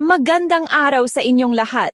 Magandang araw sa inyong lahat.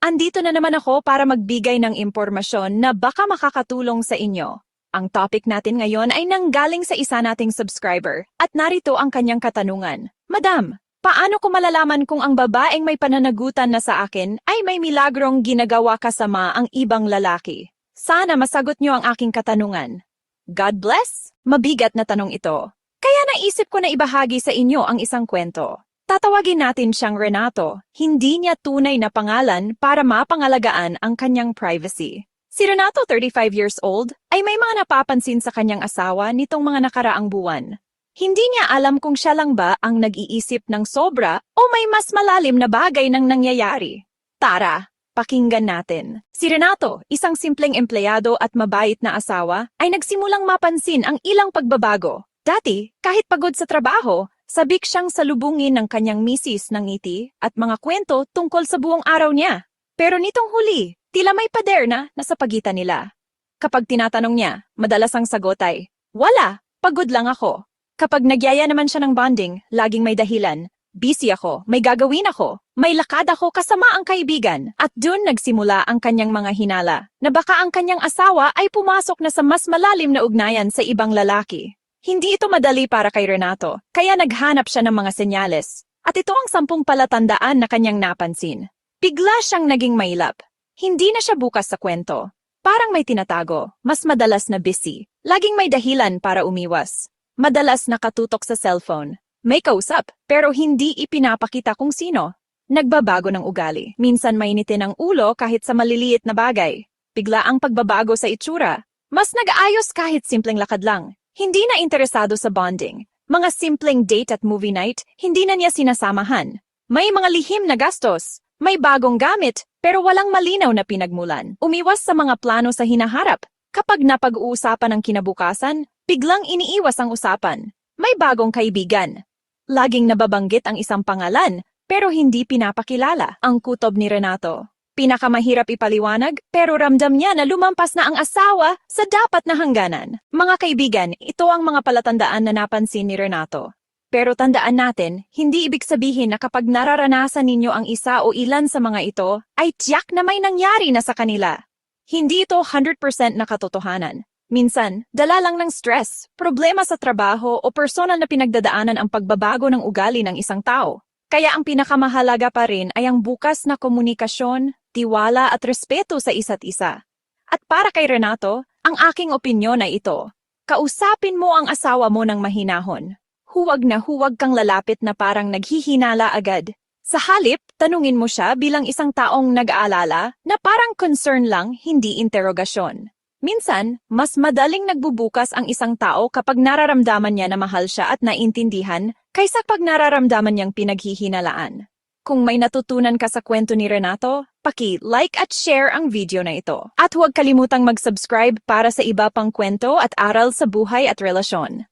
Andito na naman ako para magbigay ng impormasyon na baka makakatulong sa inyo. Ang topic natin ngayon ay nanggaling sa isa nating subscriber at narito ang kanyang katanungan. Madam, paano ko malalaman kung ang babaeng may pananagutan na sa akin ay may milagrong ginagawa kasama ang ibang lalaki? Sana masagot niyo ang aking katanungan. God bless? Mabigat na tanong ito. Kaya naisip ko na ibahagi sa inyo ang isang kwento. Tatawagin natin siyang Renato. Hindi niya tunay na pangalan para mapangalagaan ang kanyang privacy. Si Renato, 35 years old, ay may mga napapansin sa kanyang asawa nitong mga nakaraang buwan. Hindi niya alam kung siya lang ba ang nag-iisip ng sobra o may mas malalim na bagay nang nangyayari. Tara, pakinggan natin. Si Renato, isang simpleng empleyado at mabait na asawa, ay nagsimulang mapansin ang ilang pagbabago. Dati, kahit pagod sa trabaho, sabik siyang salubungin ng kanyang misis ng ngiti at mga kwento tungkol sa buong araw niya. Pero nitong huli, tila may pader na nasa pagitan nila. Kapag tinatanong niya, madalas ang sagot ay, Wala, pagod lang ako. Kapag nagyaya naman siya ng bonding, laging may dahilan. Busy ako, may gagawin ako, may lakad ako kasama ang kaibigan. At dun nagsimula ang kanyang mga hinala, na baka ang kanyang asawa ay pumasok na sa mas malalim na ugnayan sa ibang lalaki. Hindi ito madali para kay Renato, kaya naghanap siya ng mga senyales. At ito ang sampung palatandaan na kanyang napansin. Bigla siyang naging mailap. Hindi na siya bukas sa kwento. Parang may tinatago, mas madalas na busy. Laging may dahilan para umiwas. Madalas nakatutok sa cellphone. May kausap, pero hindi ipinapakita kung sino. Nagbabago ng ugali. Minsan mainitin ang ulo kahit sa maliliit na bagay. Bigla ang pagbabago sa itsura. Mas nag-aayos kahit simpleng lakad lang. Hindi na interesado sa bonding. Mga simpleng date at movie night, hindi na niya sinasamahan. May mga lihim na gastos. May bagong gamit, pero walang malinaw na pinagmulan. Umiwas sa mga plano sa hinaharap. Kapag napag-uusapan ang kinabukasan, biglang iniiwas ang usapan. May bagong kaibigan. Laging nababanggit ang isang pangalan, pero hindi pinapakilala ang kutob ni Renato. Pinakamahirap ipaliwanag, pero ramdam niya na lumampas na ang asawa sa dapat na hangganan. Mga kaibigan, ito ang mga palatandaan na napansin ni Renato. Pero tandaan natin, hindi ibig sabihin na kapag nararanasan ninyo ang isa o ilan sa mga ito, ay tiyak na may nangyari na sa kanila. Hindi ito 100% na katotohanan. Minsan, dala lang ng stress, problema sa trabaho o personal na pinagdadaanan ang pagbabago ng ugali ng isang tao. Kaya ang pinakamahalaga pa rin ay ang bukas na komunikasyon, tiwala at respeto sa isa't isa. At para kay Renato, ang aking opinyon ay ito. Kausapin mo ang asawa mo ng mahinahon. Huwag na huwag kang lalapit na parang naghihinala agad. Sa halip, tanungin mo siya bilang isang taong nag-aalala na parang concern lang, hindi interogasyon. Minsan, mas madaling nagbubukas ang isang tao kapag nararamdaman niya na mahal siya at naintindihan kaysa pag nararamdaman niyang pinaghihinalaan. Kung may natutunan ka sa kwento ni Renato, paki-like at share ang video na ito. At huwag kalimutang mag-subscribe para sa iba pang kwento at aral sa buhay at relasyon.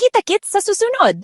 Kita-kits sa susunod!